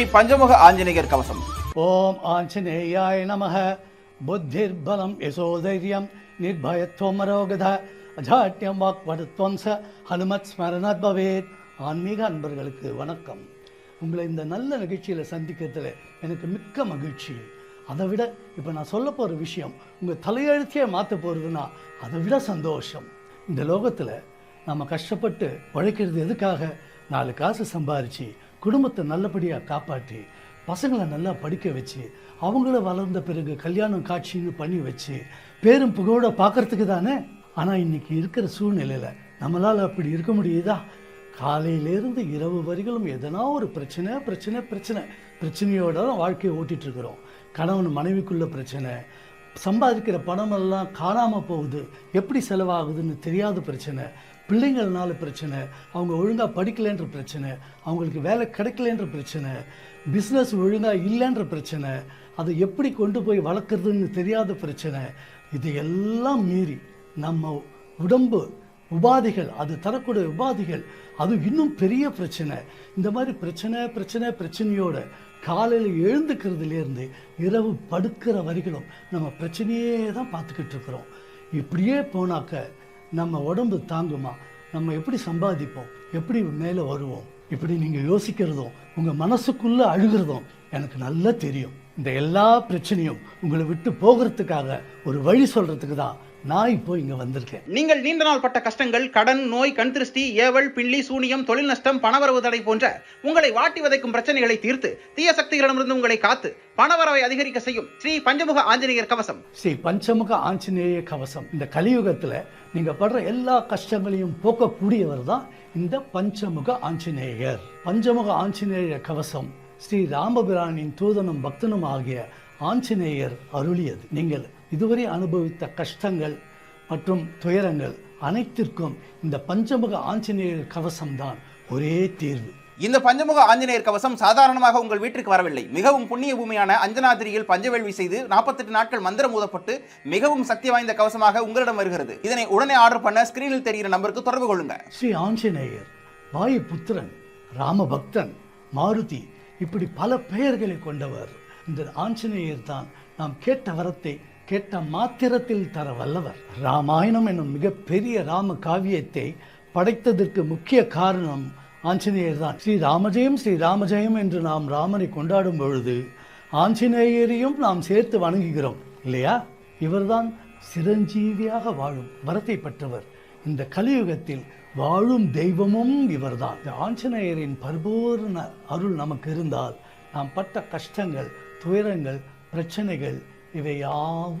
ஸ்ரீ பஞ்சமுக ஆஞ்சநேயர் கவசம். ஓம் ஆஞ்சநேயாய புத்திர் பலம் யசோதைரியம் அரோகத. அஜாட்டியம் வாக்வடுத்வம் ச ஹனுமத் ஸ்மரணத் பவேத். ஆன்மீக அன்பர்களுக்கு வணக்கம். உங்களை இந்த நல்ல நிகழ்ச்சியில் சந்திக்கிறதுல எனக்கு மிக்க மகிழ்ச்சி. அதை விட இப்போ நான் சொல்ல போகிற விஷயம் உங்கள் தலையெழுத்தையே மாற்ற போகிறதுனா அதை விட சந்தோஷம். இந்த லோகத்தில் நம்ம கஷ்டப்பட்டு உழைக்கிறது எதுக்காக? நாலு காசு சம்பாரித்து குடும்பத்தை நல்லபடியாக காப்பாற்றி பசங்களை நல்லா படிக்க வச்சு அவங்கள வளர்ந்த பிறகு கல்யாணம் காட்சின்னு பண்ணி வச்சு பேரும் புகழோட பார்க்கறதுக்கு தானே? ஆனால் இன்னைக்கு இருக்கிற சூழ்நிலையில் நம்மளால் அப்படி இருக்க முடியுதா? காலையிலேருந்து இரவு வரைகளும் எதனா ஒரு பிரச்சனை பிரச்சனை பிரச்சனை. பிரச்சனையோட தான் வாழ்க்கையை ஓட்டிகிட்டு இருக்கிறோம். கணவன் மனைவிக்குள்ள பிரச்சனை சம்பாதிக்கிற பணமெல்லாம் காணாமல் போகுது. எப்படி செலவாகுதுன்னு தெரியாத பிரச்சனை. பிள்ளைங்கள்னால பிரச்சனை. அவங்க ஒழுங்காக படிக்கலைன்ற பிரச்சனை. அவங்களுக்கு வேலை கிடைக்கலன்ற பிரச்சனை. பிஸ்னஸ் ஒழுங்காக இல்லைன்ற பிரச்சனை. அதை எப்படி கொண்டு போய் வளர்க்குறதுன்னு தெரியாத பிரச்சனை. இதையெல்லாம் மீறி நம்ம உடம்பு உபாதைகள் அது தரக்கூடிய உபாதைகள் அது இன்னும் பெரிய பிரச்சனை. இந்த மாதிரி பிரச்சனை பிரச்சனை பிரச்சனையோட காலையில் எழுந்துக்கிறதுலேருந்து இரவு படுக்கிற வரைக்கும் நம்ம பிரச்சனையே தான் பார்த்துக்கிட்டு இருக்கிறோம். இப்படியே போனாக்க நம்ம உடம்பு தாங்குமா? நம்ம எப்படி சம்பாதிப்போம்? எப்படி மேலே வருவோம்? இப்படி நீங்கள் யோசிக்கிறதும் உங்கள் மனசுக்குள்ளே அழுகிறதும் எனக்கு நல்லா தெரியும். இந்த எல்லா பிரச்சனையும் உங்களை விட்டு போகிறதுக்காக ஒரு வழி சொல்கிறதுக்கு தான் நான் இப்போ இங்கே வந்திருக்கேன். நீங்கள் நீண்ட நாள் பட்ட கஷ்டங்கள் கடன் நோய் கண் திருஷ்டி ஏவல் பில்லி சூனியம் தொழில் நஷ்டம் பணவரவு தடை போன்ற உங்களை வாட்டி வதைக்கும் பிரச்சனைகளை தீர்த்து தீய சக்திகளிடமிருந்து உங்களை காத்து பணவரவை அதிகரிக்க செய்யும் ஸ்ரீ பஞ்சமுக ஆஞ்சநேயர் கவசம். ஸ்ரீ பஞ்சமுக ஆஞ்சநேய கவசம். இந்த கலியுகத்தில் நீங்கள் படுற எல்லா கஷ்டங்களையும் போக்கக்கூடியவர் தான் இந்த பஞ்சமுக ஆஞ்சநேயர். பஞ்சமுக ஆஞ்சநேய கவசம் ஸ்ரீ ராமபிரானின் தூதனும் பக்தனும் ஆகிய ஆஞ்சநேயர் அருளியது. நீங்கள் இதுவரை அனுபவித்த கஷ்டங்கள் மற்றும் துயரங்கள் அனைத்திற்கும் இந்த பஞ்சமுக ஆஞ்சநேயர் கவசம்தான் ஒரே தீர்வு. இந்த பஞ்சமுக ஆஞ்சநேயர் கவசம் சாதாரணமாக உங்கள் வீட்டிற்கு வரவில்லை. மிகவும் புண்ணிய பூமியான அஞ்சனாதிரியில் பஞ்சவேள்வி செய்து நாற்பத்தெட்டு நாட்கள் மந்திரம் ஊதப்பட்டு மிகவும் சக்தி வாய்ந்த கவசமாக உங்களிடம் வருகிறது. இதனை உடனே ஆர்டர் பண்ண ஸ்கிரீனில் தெரிகிற நம்பருக்கு தொடர்பு கொள்ளுங்க ஸ்ரீ ஆஞ்சநேயர் வாயுபுத்திரன் ராமபக்தன் மாருதி இப்படி பல பெயர்களை கொண்டவர். இந்த ஆஞ்சநேயர் தான் நாம் கேட்ட வரத்தை கேட்ட மாத்திரத்தில் தர வல்லவர். ராமாயணம் என்னும் மிகப்பெரிய ராம காவியத்தை படைத்ததற்கு முக்கிய காரணம் ஆஞ்சநேயர் தான். ஸ்ரீ ராமஜெயம் ஸ்ரீ ராமஜெயம் என்று நாம் ராமனை கொண்டாடும் பொழுது ஆஞ்சநேயரையும் நாம் சேர்த்து வணங்குகிறோம் இல்லையா? இவர்தான் சிரஞ்சீவியாக வாழும் வரத்தை பெற்றவர். இந்த கலியுகத்தில் வாழும் தெய்வமும் இவர்தான். இந்த ஆஞ்சநேயரின் பரிபூர்ண அருள் நமக்கு இருந்தால் நாம் பட்ட கஷ்டங்கள் துயரங்கள் பிரச்சனைகள் இவை யாவும்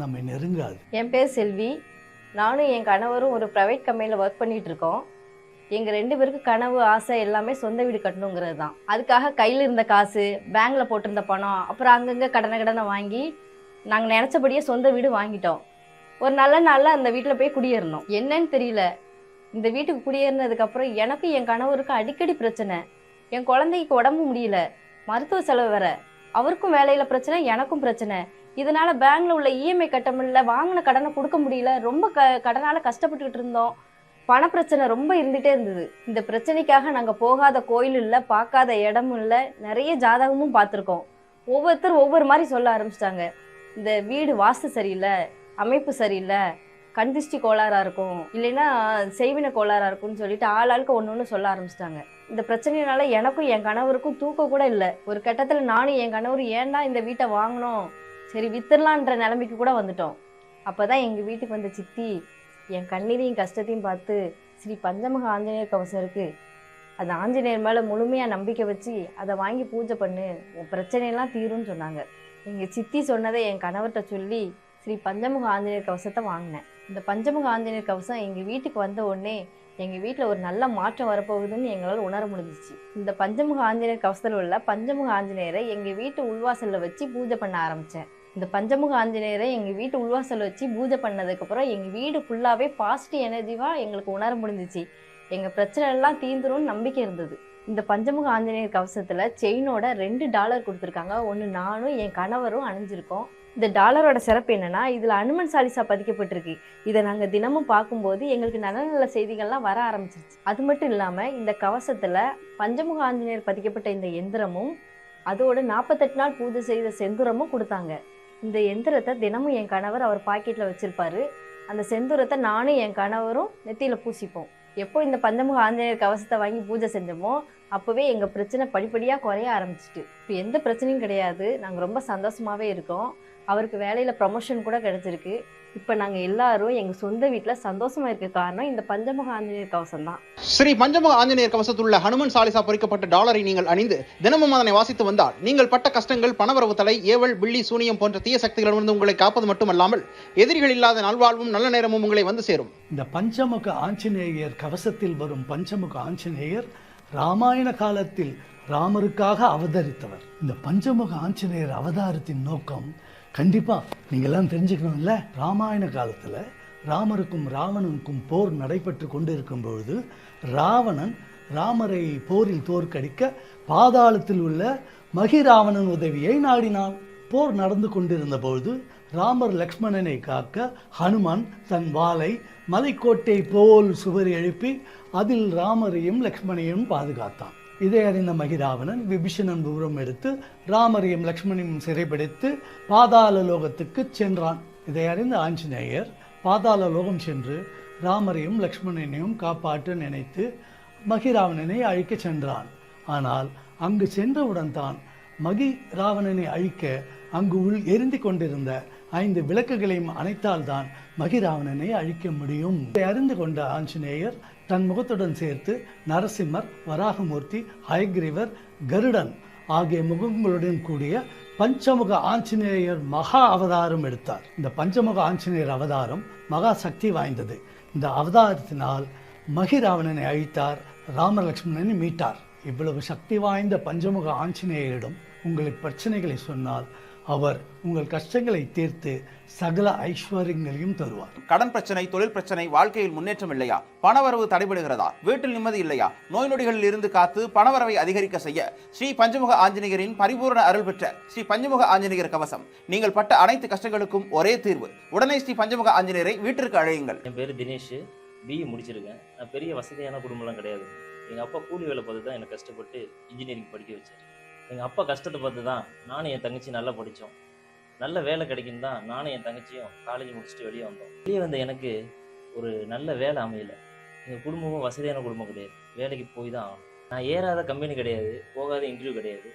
நம்மை நெருங்காது. என் பேர் செல்வி. நானும் என் கணவரும் ஒரு ப்ரைவேட் கம்பெனியில் ஒர்க் பண்ணிகிட்டு இருக்கோம். எங்கள் ரெண்டு பேருக்கும் கனவு ஆசை எல்லாமே சொந்த வீடு கட்டணுங்கிறது தான். அதுக்காக கையில் இருந்த காசு பேங்கில் போட்டிருந்த பணம் அப்புறம் அங்கங்கே கடனை கடனை வாங்கி நாங்கள் நினச்சபடியே சொந்த வீடு வாங்கிட்டோம். ஒரு நல்ல நாளில் அந்த வீட்டில் போய் குடியேறணும். என்னன்னு தெரியல. இந்த வீட்டுக்கு குடியேறினதுக்கப்புறம் எனக்கும் என் கணவருக்கும் அடிக்கடி பிரச்சனை. என் குழந்தைக்கு உடம்பு முடியல. மருத்துவ செலவு வேற. அவருக்கும் வேலையில் பிரச்சனை எனக்கும் பிரச்சனை. இதனால பேங்க்ல உள்ள இஎம்ஐ கட்ட முடியல வாங்கின கடனை கொடுக்க முடியல ரொம்ப க கடனால கஷ்டப்பட்டுக்கிட்டு இருந்தோம். பணப்பிரச்சனை ரொம்ப இருந்துகிட்டே இருந்தது. இந்த பிரச்சனைக்காக நாங்கள் போகாத கோயில் இல்லை பார்க்காத இடமும் இல்லை நிறைய ஜாதகமும் பார்த்துருக்கோம். ஒவ்வொருத்தரும் ஒவ்வொரு மாதிரி சொல்ல ஆரம்பிச்சிட்டாங்க. இந்த வீடு வாஸ்து சரியில்லை அமைப்பு சரியில்லை கண்திஷ்டி கோளாறாக இருக்கும் இல்லைன்னா செய்வின கோளாறாக இருக்கும்னு சொல்லிட்டு ஆளாளுக்கு ஒன்று ஒன்று சொல்ல ஆரம்பிச்சிட்டாங்க. இந்த பிரச்சனையினால எனக்கும் என் கணவருக்கும் தூக்கம் கூட இல்லை. ஒரு கட்டத்தில் நானும் என் கணவர் ஏன்டா இந்த வீட்டை வாங்கினோம்? சரி வித்துடலான்ற நிலைமைக்கு கூட வந்துட்டோம். அப்போ தான் எங்கள் வீட்டுக்கு வந்த சித்தி என் கண்ணீரையும் கஷ்டத்தையும் பார்த்து ஸ்ரீ பஞ்சமுக ஆஞ்சநேயர் கவசம் இருக்குது அந்த ஆஞ்சநேயர் மேலே முழுமையாக நம்பிக்கை வச்சு அதை வாங்கி பூஜை பண்ணு. உன் பிரச்சனையெல்லாம் தீரும்னு சொன்னாங்க. எங்கள் சித்தி சொன்னதை என் கணவர்கிட்ட சொல்லி ஸ்ரீ பஞ்சமுக ஆஞ்சநேயர் கவசத்தை வாங்கினேன். இந்த பஞ்சமுக ஆஞ்சநேயர் கவசம் எங்கள் வீட்டுக்கு வந்த உடனே எங்கள் வீட்டில் ஒரு நல்ல மாற்றம் வரப்போகுதுன்னு எங்களால் உணர முடிஞ்சிச்சு. இந்த பஞ்சமுக ஆஞ்சநேயர் கவசத்தில் உள்ள பஞ்சமுக ஆஞ்சநேயரை எங்கள் வீட்டு உள்வாசலில் வச்சு பூஜை பண்ண ஆரம்பித்தேன் இந்த பஞ்சமுக ஆஞ்சநேயரை எங்கள் வீட்டு உள்வாசல் வச்சு பூஜை பண்ணதுக்கப்புறம் எங்கள் வீடு ஃபுல்லாகவே பாசிட்டிவ் எனர்ஜிவாக எங்களுக்கு உணர முடிஞ்சிச்சு. எங்கள் பிரச்சனை எல்லாம் தீந்துரும்னு நம்பிக்கை இருந்தது. இந்த பஞ்சமுக ஆஞ்சநேயர் கவசத்தில் செயினோட ரெண்டு டாலர் கொடுத்துருக்காங்க. ஒன்று நானும் என் கணவரும் அணிஞ்சிருக்கோம். இந்த டாலரோட சிறப்பு என்னென்னா இதில் அனுமன் சாலிசா பதிக்கப்பட்டிருக்கு. இதை நாங்கள் தினமும் பார்க்கும்போது எங்களுக்கு நல்ல நல்ல செய்திகள்லாம் வர ஆரம்பிச்சிருச்சு. அது மட்டும் இல்லாமல் இந்த கவசத்தில் பஞ்சமுக ஆஞ்சநேயர் பதிக்கப்பட்ட இந்த எந்திரமும் அதோட நாற்பத்தெட்டு நாள் பூஜை செய்த செந்துரமும் கொடுத்தாங்க. இந்த எந்திரத்தை தினமும் என் கணவர் அவர் பாக்கெட்டில் வச்சுருப்பாரு. அந்த செந்தூரத்தை நானும் என் கணவரும் நெத்தியில் பூசிப்போம். எப்போ இந்த பஞ்சமுக ஆஞ்சநேயர் கவசத்தை வாங்கி பூஜை செஞ்சோமோ அப்போவே எங்கள் பிரச்சனை படிப்படியாக குறைய ஆரம்பிச்சிட்டு. இப்போ எந்த பிரச்சனையும் கிடையாது. நாங்கள் ரொம்ப சந்தோஷமாகவே இருக்கோம். அவருக்கு வேலையில் ப்ரமோஷன் கூட கிடச்சிருக்கு. இப்போ நாங்கள் எல்லாரும் எங்கள் சொந்த வீட்டில் சந்தோஷமாக இருக்க காரணம் இந்த பஞ்சமுக ஆஞ்சநேயர் கவசம் தான். ஸ்ரீ பஞ்சமுக ஆஞ்சநேயர் கவசத்துள்ள ஹனுமன் சாலிசா பொறிக்கப்பட்ட டாலரை நீங்கள் அணிந்து தினமும் அதனை வாசித்து வந்தால் நீங்கள் பட்ட கஷ்டங்கள் பணவரவு தடை ஏவல் பில்லி சூனியம் போன்ற தீய சக்திகளிடமிருந்து உங்களை காப்பது மட்டுமல்லாமல் எதிரிகள் இல்லாத நல்வாழ்வும் நல்ல நேரமும் உங்களை வந்து சேரும். இந்த பஞ்சமுக ஆஞ்சநேயர் கவசத்தில் வரும் பஞ்சமுக ஆஞ்சநேயர் ராமாயண காலத்தில் ராமருக்காக அவதரித்தவர். இந்த பஞ்சமுக ஆஞ்சநேயர் அவதாரத்தின் நோக்கம் கண்டிப்பாக நீங்கள்லாம் தெரிஞ்சுக்கணும்ல? ராமாயண காலத்தில் ராமருக்கும் ராவணனுக்கும் போர் நடைபெற்று கொண்டு பொழுது ராவணன் ராமரை போரில் தோற்கடிக்க பாதாளத்தில் உள்ள மகிராவணன் உதவியை நாடினான். போர் நடந்து கொண்டிருந்த பொழுது ராமர் லக்ஷ்மணனை காக்க ஹனுமான் தன் வாளை மலைக்கோட்டை போல் சுவர் எழுப்பி அதில் ராமரையும் லக்ஷ்மணையும் பாதுகாத்தான். இதை அறிந்த மகிராவணன் விபீஷணன் தூரம் எடுத்து ராமரையும் லக்ஷ்மணியும் சிறைப்பிடித்து பாதாள லோகத்துக்கு சென்றான். இதை அறிந்த ஆஞ்சநேயர் பாதாள லோகம் சென்று ராமரையும் லக்ஷ்மணனையும் காப்பாற்ற நினைத்து மகிராவணனை அழிக்க சென்றான். ஆனால் அங்கு சென்றவுடன் தான் மகி ராவணனை அழிக்க அங்கு உள் எரிந்து கொண்டிருந்த ஐந்து விளக்குகளையும் அணைத்தால்தான் மகிராவணனை அழிக்க முடியும். இதை அறிந்து கொண்ட ஆஞ்சநேயர் தன் முகத்துடன் சேர்த்து நரசிம்மர் வராகமூர்த்தி ஹயக்ரீவர் கருடன் ஆகிய முகங்களுடன் கூடிய பஞ்சமுக ஆஞ்சநேயர் மகா அவதாரம் எடுத்தார். இந்த பஞ்சமுக ஆஞ்சநேயர் அவதாரம் மகா சக்தி வாய்ந்தது. இந்த அவதாரத்தினால் மகிராவணனை அழித்தார் ராமலட்சுமணனை மீட்டார். இவ்வளவு சக்தி வாய்ந்த பஞ்சமுக ஆஞ்சநேயரிடம் உங்கள் பிரச்சனைகளை சொன்னால் அவர் உங்கள் கஷ்டங்களை தீர்த்து சகல ஐஸ்வர்யங்களையும் தருவார். கடன் பிரச்சனை தொழில் பிரச்சனை வாழ்க்கையில் முன்னேற்றம் இல்லையா? பணவரவு தடைபடுகிறதா? வீட்டில் நிம்மதி இல்லையா? நோய் நொடிகளில் இருந்து காத்து பணவரவை அதிகரிக்க செய்ய ஸ்ரீ பஞ்சமுக ஆஞ்சநேயரின் பரிபூரண அருள் பெற்ற ஸ்ரீ பஞ்சமுக ஆஞ்சநேயர் கவசம். நீங்கள் பட்ட அனைத்து கஷ்டங்களுக்கும் ஒரே தீர்வு. உடனே ஸ்ரீ பஞ்சமுக ஆஞ்சநேயரை வீட்டிற்கு அழையுங்கள். என் பேர் தினேஷ். பிஇ முடிச்சிருக்கேன். நான் பெரிய வசதியான குடும்பம்லாம் கிடையாது. எங்கள் அப்பா கூலி வேலை பார்த்து தான் என்னை கஷ்டப்பட்டு இன்ஜினியரிங் படிக்க வச்சார். எங்கள் அப்பா கஷ்டத்தை பார்த்து தான் நானும் என் தங்கச்சி நல்லா படித்தோம் நல்ல வேலை கிடைக்கும் தான் நானும் என் தங்கச்சியும் காலேஜ் முடிச்சுட்டு வெளியே வந்தோம். வெளியே வந்த எனக்கு ஒரு நல்ல வேலை அமையலை. எங்கள் குடும்பமும் வசதியான குடும்பம் கிடையாது. வேலைக்கு போய் தான் ஆகணும். நான் ஏறாத கம்பெனி கிடையாது போகாத இன்டர்வியூ கிடையாது.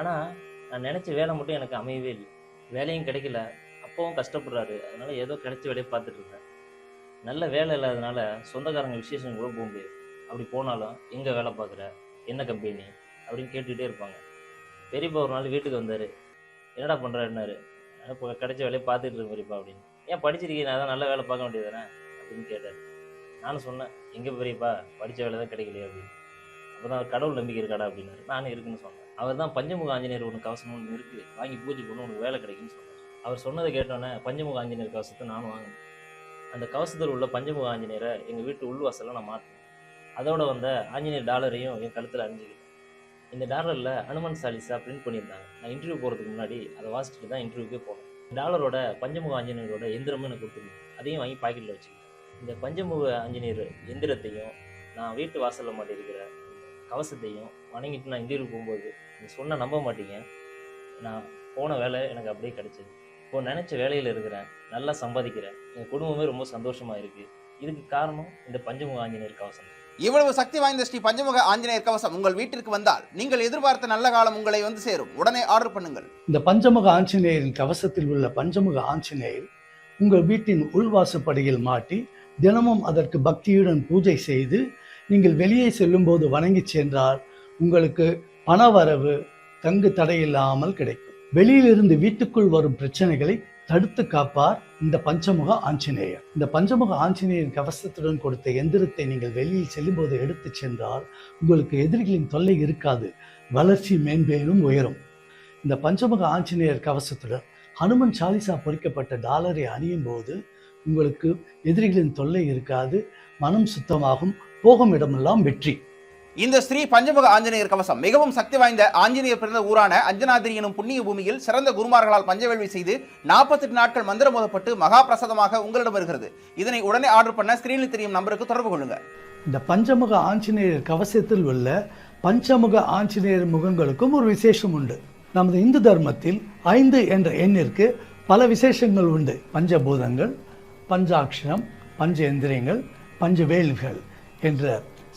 ஆனால் நான் நினச்ச வேலை மட்டும் எனக்கு அமையவே இல்லை. வேலையும் கிடைக்கல. அப்பாவும் கஷ்டப்படுறாரு. அதனால ஏதோ கிடைச்ச வேலையை பார்த்துட்டு இருந்தேன் நல்ல வேலை இல்லாதனால சொந்தக்காரங்க விசேஷம் கூட போக முடியாது. அப்படி போனாலும் எங்கே வேலை பார்க்குற? என்ன கம்பெனி அப்படின்னு கேட்டுக்கிட்டே இருப்பாங்க. பெரியப்பா ஒரு நாள் வீட்டுக்கு வந்தார். என்னடா பண்ணுறாருன்னாரு இப்போ கிடைச்ச வேலையை பார்த்துட்டு இருக்கேன் பெரியப்பா அப்படின்னு. ஏன் படிச்சிருக்கீங்க? நான் தான் நல்ல வேலை பார்க்க வேண்டியதானே அப்படின்னு கேட்டார். நானும் சொன்னேன் எங்கே பெரியப்பா? படித்த வேலை தான் கிடைக்கலையே அப்படின்னு. அப்போ தான் கடவுள் நம்பிக்கை இருக்காடா அப்படின்னாரு. நானும் இருக்குன்னு சொன்னேன். அவர் தான் பஞ்சமுக ஆஞ்சநேயர் ஒன்று கவசம் ஒன்று இருக்குது வாங்கி பூஜை பண்ணு உனக்கு வேலை கிடைக்குன்னு சொன்னார். அவர் சொன்னதை கேட்டோன்னே பஞ்சமுக ஆஞ்சநேயர் கவசத்தை நானும் வாங்கினேன். அந்த கவசத்தில் உள்ள பஞ்சமுக ஆஞ்சநேயரை எங்கள் வீட்டு உள்வாசலில் நான் மாட்டினேன். அதோட வந்த ஆஞ்சநேயர் டாலரையும் என் கழுத்தில் அணிஞ்சுக்கிட்டேன் இந்த டாலரில் அனுமன் சாலிசா பிரிண்ட் பண்ணியிருந்தாங்க. நான் இன்டர்வியூ போகிறதுக்கு முன்னாடி அதை வாசிச்சுட்டு தான் இன்டர்வியூக்கே போனேன். டாலரோட பஞ்சமுக ஆஞ்சநேயரோட எந்திரமும் எனக்கு கொடுத்துருந்தேன் அதையும் வாங்கி பாக்கெட்டில் வச்சுக்கிட்டேன். இந்த பஞ்சமுக ஆஞ்சநேயர் எந்திரத்தையும் நான் வீட்டு வாசலில் மாட்டியிருக்கிற கவசத்தையும் வணங்கிட்டு நான் இன்டர்வியூ போகும்போது நீங்கள் சொன்ன நம்ப மாட்டீங்க. நான் போன வேலை எனக்கு அப்படியே கிடச்சிது. இப்போ நினச்ச வேலையில் இருக்கிறேன். நல்லா சம்பாதிக்கிறேன். என் குடும்பமே ரொம்ப சந்தோஷமாக இருக்குது இதுக்கு காரணம் இந்த பஞ்சமுக ஆஞ்சநேயர் கவசம். தான். இவ்வளவு சக்தி வாய்ந்த ஸ்ரீ பஞ்சமுக ஆஞ்சநேயர் கவசம் உங்கள் வீட்டிற்கு வந்தால் நீங்கள் எதிர்பார்த்த நல்ல காலம் உங்களை வந்து சேரும். உடனே ஆர்டர் பண்ணுங்கள். இந்த பஞ்சமுக ஆஞ்சநேயரின் கவசத்தில் உள்ள பஞ்சமுக ஆஞ்சநேயர் உங்கள் வீட்டின் உள்வாசப்படியில் மாட்டி தினமும் அதற்கு பக்தியுடன் பூஜை செய்து நீங்கள் வெளியே செல்லும்போது வணங்கி சென்றால் உங்களுக்கு பணவரவு தங்கு தடையில்லாமல் கிடைக்கும். வெளியிலிருந்து வீட்டுக்குள் வரும் பிரச்சனைகளை தடுத்து காப்பார் இந்த பஞ்சமுக ஆஞ்சநேயர். இந்த பஞ்சமுக ஆஞ்சநேயர் கவசத்துடன் கொடுத்த எந்திரத்தை நீங்கள் வெளியில் செல்லும்போது எடுத்து சென்றால் உங்களுக்கு எதிரிகளின் தொல்லை இருக்காது வளர்ச்சி மேம்பேலும் உயரும். இந்த பஞ்சமுக ஆஞ்சநேயர் கவசத்துடன் ஹனுமன் சாலிசா பொறிக்கப்பட்ட டாலரை அணியும் போது உங்களுக்கு எதிரிகளின் தொல்லை இருக்காது மனம் சுத்தமாகும் போகும் இடமெல்லாம் வெற்றி. இந்த ஸ்ரீ பஞ்சமுக ஆஞ்சநேயர் கவசம் மிகவும் சக்தி வாய்ந்த ஆஞ்சநேயர் பிறந்த ஊரான அஞ்சனாதிரி எனும் புண்ணிய பூமியில் சிறந்த குருமார்களால் பஞ்சவேள்வி செய்து நாற்பத்தெட்டு நாட்கள் மந்திரம் மோதப்பட்டு மகா பிரசாதமாக உங்களிடம் வருகிறது. இதனை உடனே ஆர்டர் பண்ண ஸ்கிரீனில் தெரியும் நம்பருக்கு தொடர்பு கொள்ளுங்க. இந்த பஞ்சமுக ஆஞ்சநேயர் கவசத்தில் உள்ள பஞ்சமுக ஆஞ்சநேயர் முகங்களுக்கும் ஒரு விசேஷம் உண்டு. நமது இந்து தர்மத்தில் ஐந்து என்ற எண்ணிற்கு பல விசேஷங்கள் உண்டு. பஞ்சபூதங்கள் பஞ்சாட்சரம் பஞ்சேந்திரியங்கள் பஞ்சவேல்கள் என்ற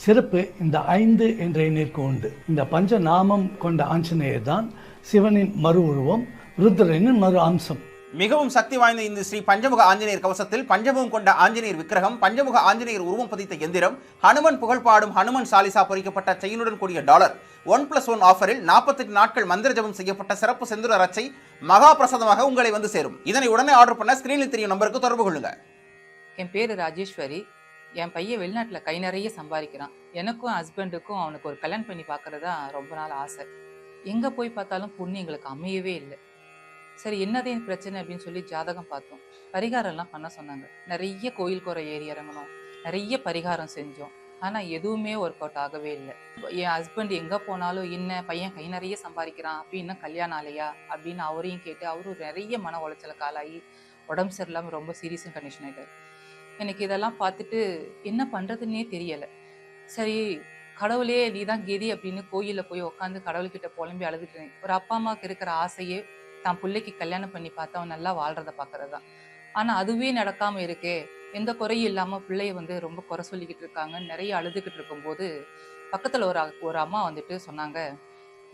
சிறப்பு இந்த ஐந்து என்ற எண்ணிற்கு உண்டு. இந்த பஞ்ச நாமம் கொண்ட ஆஞ்சநேயர் தான் சிவனின் மறு உருவம் ருத்ரனின் மறு அம்சம். மிகவும் சக்தி வாய்ந்த இந்த ஸ்ரீ பஞ்சமுக ஆஞ்சநேயர் கவசத்தில் பஞ்சமுகம் கொண்ட ஆஞ்சநேயர் விக்கிரகம் பஞ்சமுக ஆஞ்சநேயர் உருவம் பதித்த எந்திரம் ஹனுமன் புகழ் பாடும் ஹனுமன் சாலிசா பொறிக்கப்பட்ட செயினுடன் கூடிய டாலர். ஒன் பிளஸ் ஒன் ஆஃபரில் நாற்பத்தெட்டு நாட்கள் மந்திர ஜபம் செய்யப்பட்ட சிறப்பு செந்துர ரச்சை மகா பிரசாதமாக உங்களை வந்து சேரும். இதனை உடனே ஆர்டர் பண்ண ஸ்கிரீனில் தெரியும் நம்பருக்கு தொடர்பு கொள்ளுங்க. என் பேர் ராஜேஸ்வரி. என் பையன் வெளிநாட்டில் கை நிறைய சம்பாதிக்கிறான். எனக்கும் ஹஸ்பண்டுக்கும் அவனுக்கு ஒரு கல்யாணம் பண்ணி பார்க்கறது தான் ரொம்ப நாள் ஆசை. எங்கே போய் பார்த்தாலும் பொண்ணு எங்களுக்கு அமையவே இல்லை. சரி என்னதே பிரச்சனை அப்படின்னு சொல்லி ஜாதகம் பார்த்தோம். பரிகாரம்லாம் பண்ண சொன்னாங்க. நிறைய கோயில் குறை ஏறி இறங்கணும் நிறைய பரிகாரம் செஞ்சோம். ஆனால் எதுவுமே ஒர்க் அவுட் ஆகவே இல்லை. என் ஹஸ்பண்ட் எங்கே போனாலும் என்ன பையன் கை நிறைய சம்பாதிக்கிறான். அப்படின்னா இன்னும் கல்யாணம் ஆலையா அப்படின்னு அவரையும் கேட்டு அவரும் நிறைய மன உளைச்சல காலாகி உடம்பு சரியில்லாமல் ரொம்ப சீரியஸும் கண்டிஷன் ஆகிட்டார் எனக்கு இதெல்லாம் பார்த்துட்டு என்ன பண்ணுறதுன்னே தெரியலை. சரி கடவுளே நீ தான் கெதி அப்படின்னு கோயிலில் போய் உட்காந்து கடவுள்கிட்ட புலம்பி அழுதுட்டேன் ஒரு அப்பா அம்மாவுக்கு இருக்கிற ஆசையே தான் பிள்ளைக்கு கல்யாணம் பண்ணி பார்த்து அவன் நல்லா வாழ்கிறத பார்க்கறது தான் ஆனால் அதுவே நடக்காமல் இருக்கே எந்த குறையும் இல்லாமல் பிள்ளைய வந்து ரொம்ப குறை சொல்லிக்கிட்டு இருக்காங்க. நிறைய அழுதுகிட்டு இருக்கும்போது பக்கத்தில் ஒரு ஒரு அம்மா வந்துட்டு சொன்னாங்க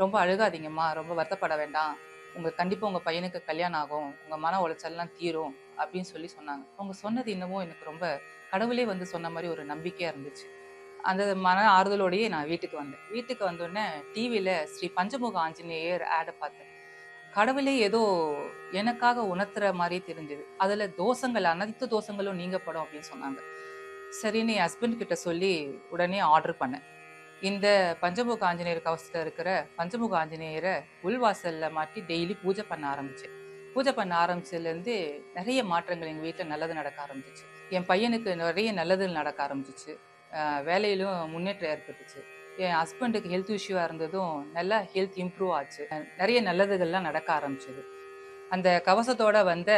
ரொம்ப அழுகாதீங்கம்மா ரொம்ப வருத்தப்பட வேண்டாம். உங்கள் கண்டிப்பாக உங்கள் பையனுக்கு கல்யாணம் ஆகும். உங்கள் மன உளைச்சல்லாம் தீரும். அப்படின்னு சொல்லி சொன்னாங்க. அவங்க சொன்னது இன்னமும் எனக்கு ரொம்ப கடவுளே வந்து சொன்ன மாதிரி ஒரு நம்பிக்கையாக இருந்துச்சு. அந்த மன ஆறுதலோடையே நான் வீட்டுக்கு வந்தேன். வீட்டுக்கு வந்தோடனே டிவியில் ஸ்ரீ பஞ்சமுக ஆஞ்சநேயர் ஆடை பார்த்தேன். கடவுளே ஏதோ எனக்காக உணர்த்துற மாதிரியே தெரிஞ்சது. அதில் தோஷங்கள் அனைத்து தோஷங்களும் நீங்கப்படும் அப்படின்னு சொன்னாங்க. சரின்னு என் ஹஸ்பண்ட் கிட்ட சொல்லி உடனே ஆர்டர் பண்ணேன். இந்த பஞ்சமுக ஆஞ்சநேயர் கவசத்தில் இருக்கிற பஞ்சமுக ஆஞ்சநேயரை உள்வாசலில் மாட்டி டெய்லி பூஜை பண்ண ஆரம்பிச்சேன். பூஜை பண்ண ஆரம்பிச்சதுலேருந்து நிறைய மாற்றங்கள் எங்கள் வீட்டில் நல்லது நடக்க ஆரம்பிச்சிச்சு. என் பையனுக்கு நிறைய நல்லது நடக்க ஆரம்பிச்சிச்சு. வேலையிலும் முன்னேற்றம் ஏற்பட்டுச்சு. என் ஹஸ்பண்டுக்கு ஹெல்த் இஷ்யூவாக இருந்ததும் நல்லா ஹெல்த் இம்ப்ரூவ் ஆச்சு. நிறைய நல்லதுகள்லாம் நடக்க ஆரம்பிச்சது. அந்த கவசத்தோட வந்த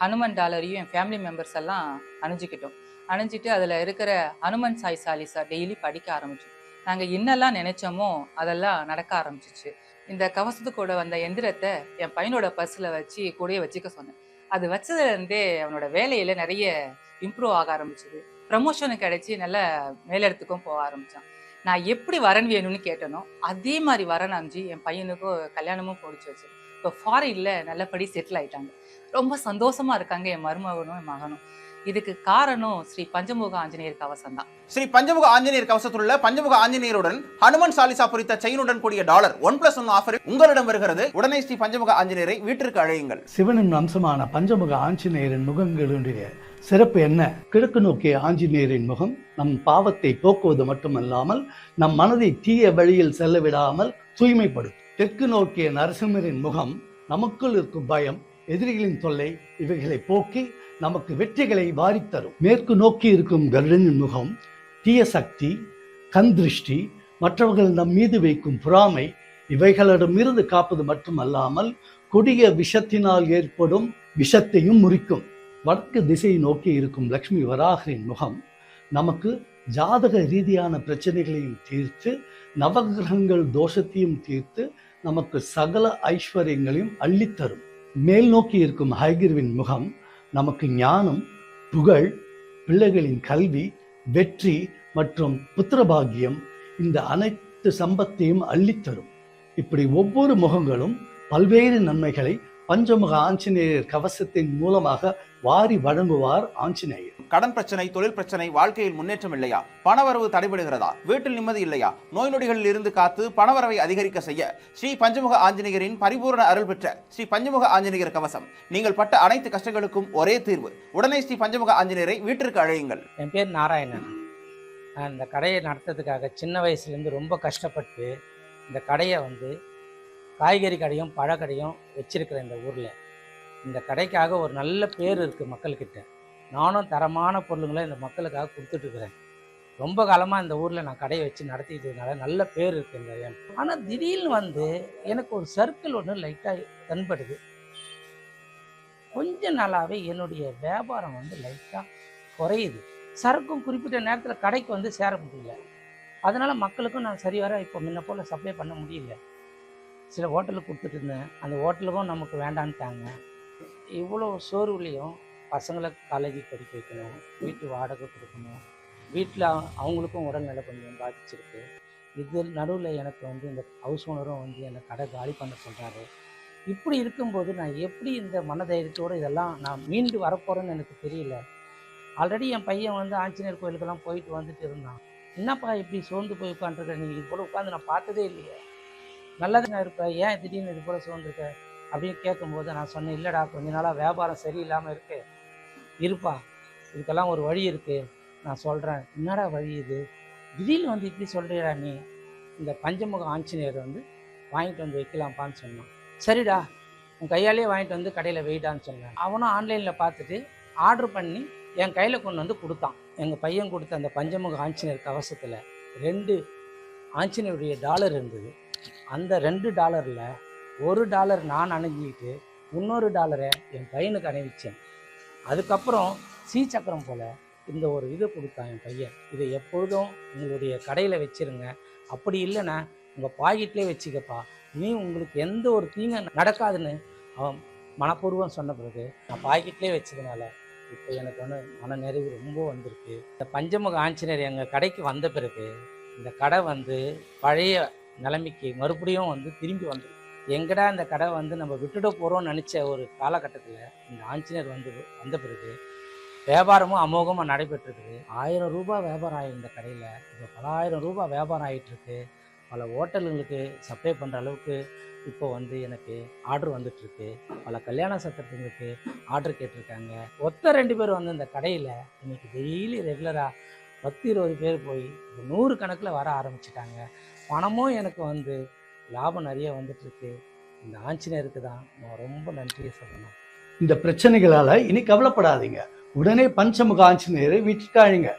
ஹனுமன் டாலரையும் என் ஃபேமிலி மெம்பர்ஸ் எல்லாம் அணிஞ்சுக்கிட்டோம். அணிஞ்சிட்டு அதில் இருக்கிற ஹனுமன் சாய் சாலிசா டெய்லி படிக்க ஆரம்பிச்சோம். நாங்கள் என்னெல்லாம் நினைச்சோமோ அதெல்லாம் நடக்க ஆரம்பிச்சிச்சு. இந்த கவசத்துக்கூட வந்த எந்திரத்தை என் பையனோட பர்ஸில் வச்சு கூடயே வச்சுக்க சொன்னேன். அது வச்சதுலேருந்தே அவனோட வேலையில நிறைய இம்ப்ரூவ் ஆக ஆரம்பிச்சது. ப்ரமோஷனுக்கு கிடைச்சி நல்ல மேலிடத்துக்கும் போக ஆரம்பிச்சான். நான் எப்படி வரன் வேணும்னு கேட்டனோ அதே மாதிரி வரன் அமைஞ்சு என் பையனுக்கும் கல்யாணமும் பிடிச்சி வச்சு. இப்போ ஃபாரின்ல நல்லபடி செட்டில் ஆயிட்டாங்க. ரொம்ப சந்தோஷமா இருக்காங்க என் மருமகனும் என் மகனும். இதுக்கு காரணம் ஸ்ரீ பஞ்சமுக ஆஞ்சநேயர் கவசம் தான் ஸ்ரீ பஞ்சமுக ஆஞ்சநேயர் கவசத்தில் உள்ள பஞ்சமுக ஆஞ்சநேயருடன் ஹனுமன் சாலிசா பொறித்த செயினுடன் கூடிய டாலர் ஒன் பிளஸ் ஒன் ஆஃபரில் உங்களிடம் வருகிறது. உடனே ஸ்ரீ பஞ்சமுக ஆஞ்சநேயரை வீட்டிற்கு அழையுங்கள். சிவனின் அம்சமான பஞ்சமுக ஆஞ்சநேயரின் முகங்களுடைய சிறப்பு என்ன? கிழக்கு நோக்கிய ஆஞ்சநேயரின் முகம் நம் பாவத்தை போக்குவது மட்டுமல்லாமல் நம் மனதை தீய வழியில் செல்ல விடாமல் தூய்மைப்படுத்தும். தெற்கு நோக்கிய நரசிம்மரின் முகம் நமக்குள் இருக்கும் பயம் எதிரிகளின் தொல்லை இவைகளை போக்கி நமக்கு வெற்றிகளை வாரித்தரும். மேற்கு நோக்கி இருக்கும் கருடனின் முகம் தீய சக்தி கந்திருஷ்டி மற்றவர்கள் நம் மீது வைக்கும் பொறாமை இவைகளிடமிருந்து காப்பது மட்டுமல்லாமல் கொடிய விஷத்தினால் ஏற்படும் விஷத்தையும் முறிக்கும். வடக்கு திசையை நோக்கி இருக்கும் லக்ஷ்மி வராகரின் முகம் நமக்கு ஜாதக ரீதியான பிரச்சனைகளையும் தீர்த்து நவகிரகங்கள் தோஷத்தையும் தீர்த்து நமக்கு சகல ஐஸ்வர்யங்களையும் அள்ளித்தரும். மேல் நோக்கி இருக்கும் ஹைகிர்வின் முகம் நமக்கு ஞானம் புகழ் பிள்ளைகளின் கல்வி வெற்றி மற்றும் புத்திரபாகியம் இந்த அனைத்து சம்பத்தையும் அள்ளித்தரும். இப்படி ஒவ்வொரு முகங்களும் பல்வேறு நன்மைகளை பஞ்சமுக ஆஞ்சநேயர் கவசத்தின் மூலமாக வாரி வழங்குவார் ஆஞ்சநேயர். கடன் பிரச்சனை தொழில் பிரச்சனை வாழ்க்கையில் முன்னேற்றம் இல்லையா? பணவரவு தடைபடுகிறதா? வீட்டில் நிம்மதி இல்லையா? நோய் நொடிகளில் இருந்து காத்து பணவரவை அதிகரிக்க செய்ய ஸ்ரீ பஞ்சமுக ஆஞ்சநேயரின் பரிபூரண அருள் பெற்ற ஸ்ரீ பஞ்சமுக ஆஞ்சநேயர் கவசம். நீங்கள் பட்ட அனைத்து கஷ்டங்களுக்கும் ஒரே தீர்வு. உடனே ஸ்ரீ பஞ்சமுக ஆஞ்சநேயரை வீட்டிற்கு அழையுங்கள். என் பேர் நாராயணன். அந்த கடையை நடத்துறதுக்காக சின்ன வயசுலேருந்து ரொம்ப கஷ்டப்பட்டு இந்த கடையை வந்து காய்கறி கடையும் பழக்கடையும் வச்சிருக்கிறேன் இந்த ஊரில். இந்த கடைக்காக ஒரு நல்ல பேர் இருக்குது மக்கள்கிட்ட. நானும் தரமான பொருளுங்களை இந்த மக்களுக்காக கொடுத்துட்ருக்குறேன் ரொம்ப காலமாக இந்த ஊரில் நான் கடையை வச்சு நடத்திட்டதுனால நல்ல பேர் இருக்குது இந்த ஆனால் திடீர்னு வந்து எனக்கு ஒரு சர்க்கிள் ஒன்று லைட்டாக தென்படுது. கொஞ்ச நாளாகவே என்னுடைய வியாபாரம் வந்து லைட்டாக குறையுது. சரக்கும் குறிப்பிட்ட நேரத்தில் கடைக்கு வந்து சேர முடியல. அதனால் மக்களுக்கும் நான் சரிவர இப்போ முன்ன போல் சப்ளை பண்ண முடியல. சில ஹோட்டலுக்கு கொடுத்துட்டு இருந்தேன். அந்த ஹோட்டலுக்கும் நமக்கு வேண்டான்ட்டாங்க இவ்வளோ சோர்வுலேயும் பசங்களை காலேஜுக்கு படிக்க வைக்கணும் வீட்டு வாடகை கொடுக்கணும். வீட்டில் அவங்களுக்கும் உடல்நிலை கொஞ்சம் பாதிச்சிருக்கு. இது நடுவில் எனக்கு வந்து இந்த ஹவுஸ் ஓனரும் வந்து என்னை கடை காலி பண்ண சொல்கிறாரு இப்படி இருக்கும்போது நான் எப்படி இந்த மனதைரியத்தோடு இதெல்லாம் நான் மீண்டு வரப்போகிறேன்னு எனக்கு தெரியல. ஆல்ரெடி என் பையன் வந்து ஆஞ்சநேயர் கோயிலுக்கெல்லாம் போயிட்டு வந்துட்டு இருந்தான். என்னப்பா இப்படி சோர்ந்து போய் உட்காந்துருக்க நீங்கள் இது போல் உட்காந்து நான் பார்த்ததே இல்லையே. நல்லதுங்க இருப்பேன் ஏன் திடீர்னு இது போல் சோர்ந்துருக்க? அப்படின்னு கேட்கும்போது நான் சொன்னேன் இல்லைடா கொஞ்ச நாளாக வியாபாரம் சரியில்லாமல் இருக்குது இருப்பா. இதுக்கெல்லாம் ஒரு வழி இருக்குது நான் சொல்கிறேன் என்னடா வழி இது? திடீர்னு வந்து இப்படி சொல்கிறீடா நீ. இந்த பஞ்சமுக ஆஞ்சநேயர் வந்து வாங்கிட்டு வந்து வைக்கலாம்ப்பான்னு சொன்னான். சரிடா. உன் கையாலேயே வாங்கிட்டு வந்து கடையில் வெயிட்டான்னு சொன்னேன். அவனும் ஆன்லைனில் பார்த்துட்டு ஆர்டர் பண்ணி என் கையில் கொண்டு வந்து கொடுத்தான். எங்கள் பையன் கொடுத்த அந்த பஞ்சமுக ஆஞ்சநேயர் கவசத்தில் ரெண்டு ஆஞ்சநேயருடைய டாலர் இருந்தது. அந்த ரெண்டு டாலரில் ஒரு டாலர் நான் அணிஞ்சிக்கிட்டு இன்னொரு டாலரை என் பையனுக்கு அணிவிச்சேன். அதுக்கப்புறம் சீ சக்கரம் போல் இந்த ஒரு இது கொடுத்தான் என் பையன். இதை எப்பொழுதும் உங்களுடைய கடையில் வச்சிருங்க. அப்படி இல்லைன்னா உங்கள் பாக்கெட்லேயே வச்சுக்கப்பா. இனி உங்களுக்கு எந்த ஒரு தீங்கு நடக்காதுன்னு அவன் மனப்பூர்வம் சொன்ன பிறகு நான் பாக்கெட்லேயே வச்சதுனால இப்போ எனக்கு வந்து மன நிறைவு ரொம்ப வந்திருக்கு. இந்த பஞ்சமுக ஆஞ்சநேயர் எங்கள் கடைக்கு வந்த பிறகு இந்த கடை வந்து பழைய நிலைமைக்கு மறுபடியும் வந்து திரும்பி வந்திருக்கு. எங்கடா இந்த கடை வந்து நம்ம விட்டுட போகிறோம்னு நினச்ச ஒரு காலகட்டத்தில் இந்த ஆஞ்சநேயர் வந்து வந்த பிறகு வியாபாரமும் அமோகமாக நடைபெற்றிருக்குது. ஆயிரம் ரூபாய் வியாபாரம் ஆகி இந்த கடையில். இப்போ பலாயிரம் ரூபாய் வியாபாரம் ஆகிட்டுருக்கு பல ஹோட்டலுங்களுக்கு சப்ளை பண்ணுற அளவுக்கு இப்போ வந்து எனக்கு ஆர்டர் வந்துட்டுருக்கு பல கல்யாண சத்திரத்துங்களுக்கு ஆர்டர் கேட்டிருக்காங்க. ஒத்த ரெண்டு பேர் வந்து இந்த கடையில் இன்றைக்கி டெய்லி ரெகுலராக பத்து இருபது பேர் போய் நூறு கணக்கில் வர ஆரம்பிச்சிட்டாங்க. பணமும் எனக்கு வந்து லாபம் நிறைய வந்துட்டுருக்கு. இந்த ஆஞ்சநேயருக்கு தான் நான் ரொம்ப நன்றியை சொல்லணும். இந்த பிரச்சனைகளால இனி கவலைப்படாதீங்க. உடனே பஞ்சமுக ஆஞ்சநேயரை வீட்டுக்கு அழைங்க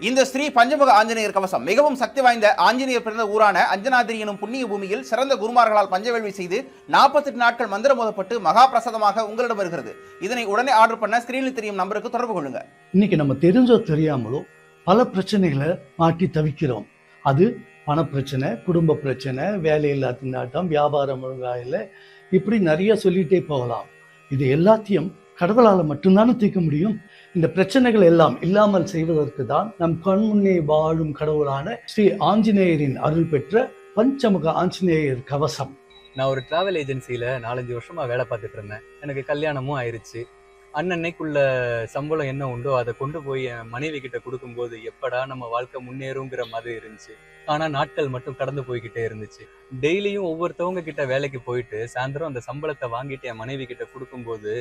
இந்த ஸ்ரீ பஞ்சமுக ஆஞ்சநேயர் கவசம் மிகவும் சக்தி வாய்ந்த ஆஞ்சநேயர் பிறந்த ஊரான அஞ்சனாதிரி எனும் புண்ணிய பூமியில் சிறந்த குருமார்களால் பஞ்சவேள்வி செய்து 48 நாட்கள் மந்திரம் மோதப்பட்டு மகா பிரசாதமாக உங்களிடம் வருகிறது. இதனை உடனே ஆர்டர் பண்ண ஸ்கிரீனில் தெரியும் நம்பருக்கு தொடர்பு கொள்ளுங்க. இன்னைக்கு நம்ம தெரிஞ்சோ தெரியாமலோ பல பிரச்சனைகளை மாட்டி தவிக்கிறோம். அது பணப்பிரச்சனை குடும்ப பிரச்சனை வேலையில்லா திண்டாட்டம் வியாபாரம் ஒழுங்காயில் இப்படி நிறைய சொல்லிகிட்டே போகலாம். இது எல்லாத்தையும் கடவுளால் மட்டும்தானே தீர்க்க முடியும்? இந்த பிரச்சனைகள் எல்லாம் இல்லாமல் செய்வதற்கு தான் நம் கண்முன்னே வாழும் கடவுளான ஸ்ரீ ஆஞ்சநேயரின் அருள் பெற்ற பஞ்சமுக ஆஞ்சநேயர் கவசம். நான் ஒரு டிராவல் ஏஜென்சியில் நாலஞ்சு வருஷமாக வேலை பார்த்துட்டு இருந்தேன். எனக்கு கல்யாணமும் ஆயிடுச்சு அன்னன்னைக்குள்ள சம்பளம் என்ன உண்டோ அதை கொண்டு போய் என் மனைவி கிட்ட கொடுக்கும்போது எப்படா நம்ம வாழ்க்கை முன்னேறுங்கிற மாதிரி இருந்துச்சு. ஆனா நாட்கள் மட்டும் கடந்து போய்கிட்டே இருந்துச்சு. டெய்லியும் ஒவ்வொருத்தவங்க கிட்ட வேலைக்கு போயிட்டு சாயந்தரம் அந்த சம்பளத்தை வாங்கிட்டு என் மனைவி கிட்ட கொடுக்கும்போது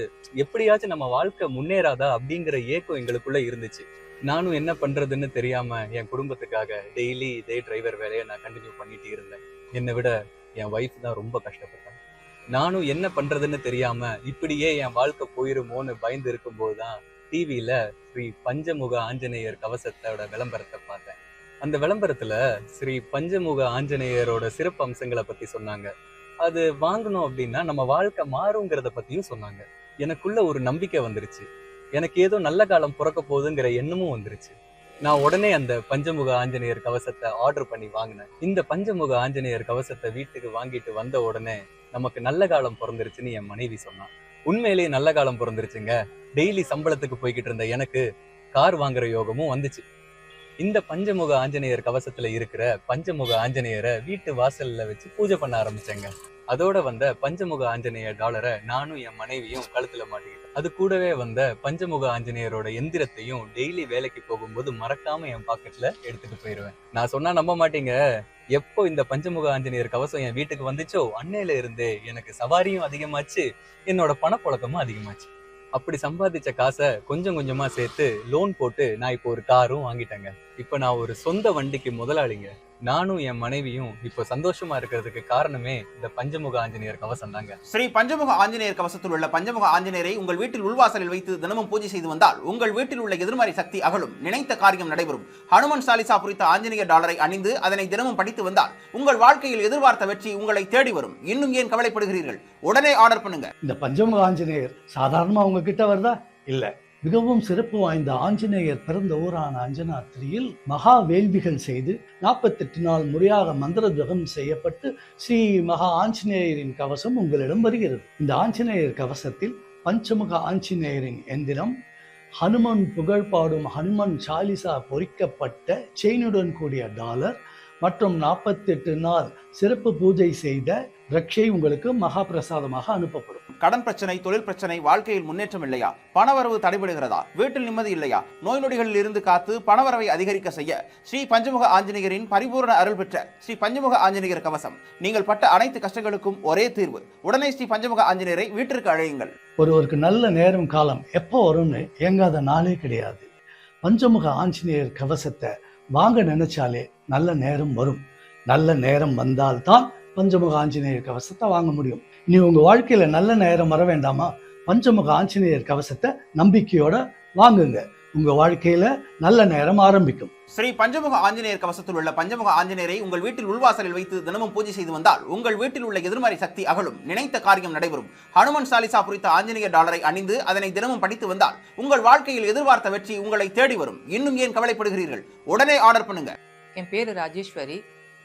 எப்படியாச்சும் நம்ம வாழ்க்கை முன்னேறாதா அப்படிங்கிற ஏக்கம் எங்களுக்குள்ள இருந்துச்சு. நானும் என்ன பண்றதுன்னு தெரியாம என் குடும்பத்துக்காக டெய்லி இதே டிரைவர் வேலையை நான் கண்டினியூ பண்ணிட்டு இருந்தேன். என்னை விட என் ஒய்ஃப் தான் ரொம்ப கஷ்டப்பட்டேன் நானும் என்ன பண்றதுன்னு தெரியாம இப்படியே என் வாழ்க்கை போயிருமோன்னு பயந்து இருக்கும்போது தான் டிவியில ஸ்ரீ பஞ்சமுக ஆஞ்சநேயர் கவசத்தோட விளம்பரத்தை பார்த்தேன். அந்த விளம்பரத்துல ஸ்ரீ பஞ்சமுக ஆஞ்சநேயரோட சிறப்பு அம்சங்களை பத்தி சொன்னாங்க. அது வாங்கணும் அப்படின்னா நம்ம வாழ்க்கை மாறுங்கிறத பத்தியும் சொன்னாங்க. எனக்குள்ள ஒரு நம்பிக்கை வந்துருச்சு. எனக்கு ஏதோ நல்ல காலம் பிறக்க போகுதுங்கிற எண்ணமும் வந்துருச்சு. நான் உடனே அந்த பஞ்சமுக ஆஞ்சநேயர் கவசத்தை ஆர்டர் பண்ணி வாங்கினேன். இந்த பஞ்சமுக ஆஞ்சநேயர் கவசத்தை வீட்டுக்கு வாங்கிட்டு வந்த உடனே நமக்கு நல்ல காலம் பிறந்துருச்சுன்னு என் மனைவி சொன்னான். உண்மையிலேயே நல்ல காலம் பிறந்துருச்சுங்க. டெய்லி சம்பளத்துக்கு போய்கிட்டு இருந்த எனக்கு கார் வாங்குற யோகமும் வந்துச்சு. இந்த பஞ்சமுக ஆஞ்சநேயர் கவசத்துல இருக்கிற பஞ்சமுக ஆஞ்சநேயரை வீட்டு வாசல்ல வச்சு பூஜை பண்ண ஆரம்பிச்சேங்க. அதோட வந்த பஞ்சமுக ஆஞ்சநேயர் டாலரை நானும் என் மனைவியும் கழுத்துல மாட்டிக்கிட்டோம். அது கூடவே வந்த பஞ்சமுக ஆஞ்சநேயரோட எந்திரத்தையும் டெய்லி வேலைக்கு போகும்போது மறக்காம என் பாக்கெட்ல எடுத்துட்டு போயிருவேன். நான் சொன்னா நம்ப மாட்டீங்க. எப்போ இந்த பஞ்சமுக ஆஞ்சநேயர் கவசம் என் வீட்டுக்கு வந்துச்சோ அன்னையில இருந்தே எனக்கு சவாரியும் அதிகமாச்சு என்னோட பணப்புழக்கமும் அதிகமாச்சு. அப்படி சம்பாதிச்ச காசை கொஞ்சம் கொஞ்சமா சேர்த்து லோன் போட்டு நான் இப்போ ஒரு காரும் வாங்கிட்டேங்க. இப்போ நான் ஒரு சொந்த வண்டிக்கு முதலாளிங்க. நானும் என் மனைவியும் இப்போ சந்தோஷமா இருக்கிறதுக்கு காரணமே இந்த பஞ்சமுக ஆஞ்சநேயர் கவசம் தாங்க. ஸ்ரீ பஞ்சமுக ஆஞ்சநேயர் கவசத்தில் உள்ள பஞ்சமுக ஆஞ்சநேயரை உங்கள் வீட்டில் உள்வாசலில் வைத்து தினமும் பூஜை செய்து வந்தால் உங்கள் வீட்டில் உள்ள எதிர்மறை சக்தி அகலும். நினைத்த காரியம் நடைபெறும். ஹனுமன் சாலிசா குறித்த ஆஞ்சநேயர் டாலரை அணிந்து அதனை தினமும் படித்து வந்தால் உங்கள் வாழ்க்கையில் எதிர்பார்த்த வெற்றி உங்களை தேடி வரும். இன்னும் ஏன் கவலைப்படுகிறீர்கள்? உடனே ஆர்டர் பண்ணுங்க. இந்த பஞ்சமுக ஆஞ்சநேயர் சாதாரணமாக உங்ககிட்ட வருதா? இல்லை. மிகவும் சிறப்பு வாய்ந்த ஆஞ்சநேயர் பிறந்த ஊரான அஞ்சனாத்திரியில் மகா வேள்விகள் செய்து நாற்பத்தெட்டு நாள் முறையாக மந்திர துவகம் செய்யப்பட்டு ஸ்ரீ மகா ஆஞ்சநேயரின் கவசம் உங்களிடம் வருகிறது. இந்த ஆஞ்சநேயர் கவசத்தில் பஞ்சமுக ஆஞ்சநேயரின் எந்திரம் ஹனுமன் புகழ் பாடும் ஹனுமன் சாலிசா பொறிக்கப்பட்ட செயினுடன் கூடிய டாலர் மற்றும் நாற்பத்தெட்டு நாள் சிறப்பு பூஜை செய்த ரக்ஷை உங்களுக்கு மகா பிரசாதமாக அனுப்பப்படும். கடன் பிரச்சனை தொழில் பிரச்சனை வாழ்க்கையில் முன்னேற்றம் இல்லையா? பணவரவு தடைபடுகிறதா? வீட்டில் நிம்மதி இல்லையா? நோய் நொடிகளில் இருந்து காத்து பணவரவை அதிகரிக்க செய்ய ஸ்ரீ பஞ்சமுக ஆஞ்சநேயரின் பரிபூரண அருள் பெற்ற ஸ்ரீ பஞ்சமுக ஆஞ்சநேயர் கவசம். நீங்கள் பட்ட அனைத்து கஷ்டங்களுக்கும் ஒரே தீர்வு. உடனே ஸ்ரீ பஞ்சமுக ஆஞ்சநேயரை வீட்டிற்கு அழையுங்கள். ஒருவருக்கு நல்ல நேரம் காலம் எப்போ வரும்னு இயங்காத நாளே கிடையாது. பஞ்சமுக ஆஞ்சநேயர் கவசத்தை வாங்க நினைச்சாலே நல்ல நேரம் வரும். நல்ல நேரம் வந்தால்தான் பஞ்சமுக ஆஞ்சநேயர் கவசத்தை வாங்க முடியும். நீ உங்க வாழ்க்கையில நல்ல நேரம் வர வேண்டாமா? பஞ்சமுக ஆஞ்சநேயர் கவசத்தை நம்பிக்கையோட வாங்குங்க. உங்க வாழ்க்கையில நல்ல நேரம் ஆரம்பிக்கும். ஸ்ரீ பஞ்சமுக ஆஞ்சநேயர் கவசத்தில் உள்ள பஞ்சமுக ஆஞ்சநேயரை உங்கள் வீட்டில் உள்வாசலில் வைத்து தினமும் பூஜை செய்து வந்தால் உங்கள் வீட்டில் உள்ள எதிர்மறை சக்தி அகலும். நினைத்த காரியம் நடைபெறும். ஹனுமன் சாலிசா குறித்த ஆஞ்சநேயர் டாலரை அணிந்து அதனை தினமும் படித்து வந்தால் உங்கள் வாழ்க்கையில் எதிர்பார்த்த வெற்றி உங்களை தேடி வரும். இன்னும் ஏன் கவலைப்படுகிறீர்கள்? உடனே ஆர்டர் பண்ணுங்க. என் பேர் ராஜேஸ்வரி.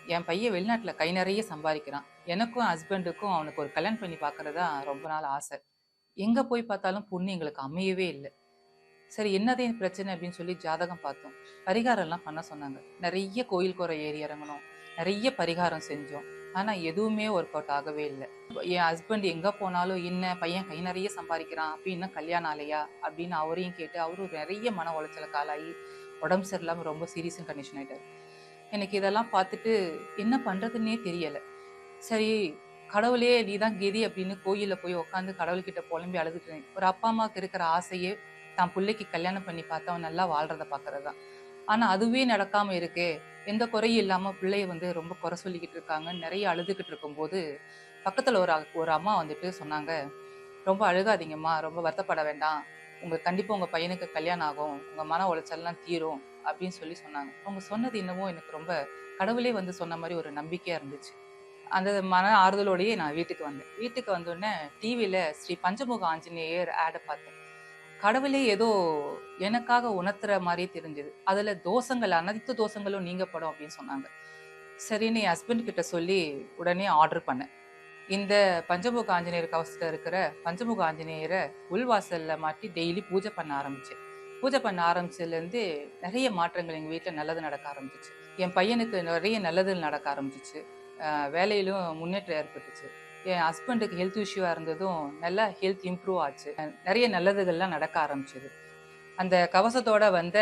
என் பையன் வெளிநாட்டில் கை நிறைய சம்பாதிக்கிறான். எனக்கும் ஹஸ்பண்டுக்கும் அவனுக்கு ஒரு கல்யாணம் பண்ணி பார்க்கறதா ரொம்ப நாள் ஆசை. எங்கே போய் பார்த்தாலும் பொண்ணு எங்களுக்கு அமையவே இல்லை. சரி என்னதே பிரச்சனை அப்படின்னு சொல்லி ஜாதகம் பார்த்தோம். பரிகாரம்லாம் பண்ண சொன்னாங்க. நிறைய கோயில் குறை ஏறி இறங்கணும் நிறைய பரிகாரம் செஞ்சோம். ஆனால் எதுவுமே ஒர்க் அவுட் ஆகவே இல்லை. என் ஹஸ்பண்ட் எங்கே போனாலும் என்ன பையன் கை நிறைய சம்பாதிக்கிறான். அப்படின்னா கல்யாணம் ஆலையா அப்படின்னு அவரையும் கேட்டு அவரும் நிறைய மன உளைச்சல காலாகி உடம்பு சரியில்லாமல் ரொம்ப சீரியஸ் கண்டிஷன் ஆகிட்டார் எனக்கு இதெல்லாம் பார்த்துட்டு என்ன பண்ணுறதுன்னே தெரியலை. சரி கடவுளே நீ தான் கெதி அப்படின்னு கோயிலில் போய் உட்காந்து கடவுள்கிட்ட புலம்பி அழுதுட்டு ஒரு அப்பா அம்மாவுக்கு இருக்கிற ஆசையே தான் பிள்ளைக்கு கல்யாணம் பண்ணி பார்த்து அவன் நல்லா வாழ்கிறத பார்க்கறது தான். ஆனால் அதுவே நடக்காமல் இருக்கே எந்த குறையும் இல்லாமல் பிள்ளைய வந்து ரொம்ப குறை சொல்லிக்கிட்டு இருக்காங்க நிறைய அழுதுகிட்டு இருக்கும்போது பக்கத்தில் ஒரு அ- ஒரு அம்மா வந்துட்டு சொன்னாங்க ரொம்ப அழுகாதீங்கம்மா ரொம்ப வருத்தப்பட வேண்டாம். உங்கள் கண்டிப்பாக உங்கள் பையனுக்கு கல்யாணம் ஆகும். உங்கள் மன உளைச்சல்லாம் தீரும். அப்படின்னு சொல்லி சொன்னாங்க. அவங்க சொன்னது என்னவோ எனக்கு ரொம்ப கடவுளே வந்து சொன்ன மாதிரி ஒரு நம்பிக்கையாக இருந்துச்சு. அந்த மன ஆறுதலோடயே நான் வீட்டுக்கு வந்தேன். வீட்டுக்கு வந்தோடனே டிவியில் ஸ்ரீ பஞ்சமுக ஆஞ்சநேயர் ஆடை பார்த்தேன். கடவுளே ஏதோ எனக்காக உணர்த்துற மாதிரியே தெரிஞ்சது. அதில் தோஷங்கள் அனைத்து தோஷங்களும் நீங்கப்படும் அப்படின்னு சொன்னாங்க. சரின்னு என் ஹஸ்பண்ட் கிட்ட சொல்லி உடனே ஆர்டர் பண்ணேன். இந்த பஞ்சமுக ஆஞ்சநேயர் கவசத்தில் இருக்கிற பஞ்சமுக ஆஞ்சநேயரை உள்வாசலில் மாட்டி டெய்லி பூஜை பண்ண ஆரம்பிச்சேன். பூஜை பண்ண ஆரம்பிச்சதுலேருந்து நிறைய மாற்றங்கள் எங்கள் வீட்டில் நல்லது நடக்க ஆரம்பிச்சிச்சு. என் பையனுக்கு நிறைய நல்லது நடக்க ஆரம்பிச்சிச்சு. வேலையிலும் முன்னேற்றம் ஏற்பட்டுச்சு. என் ஹஸ்பண்டுக்கு ஹெல்த் இஷ்யூவாக இருந்ததும் நல்லா ஹெல்த் இம்ப்ரூவ் ஆச்சு. நிறைய நல்லதுகள்லாம் நடக்க ஆரம்பிச்சது. அந்த கவசத்தோட வந்த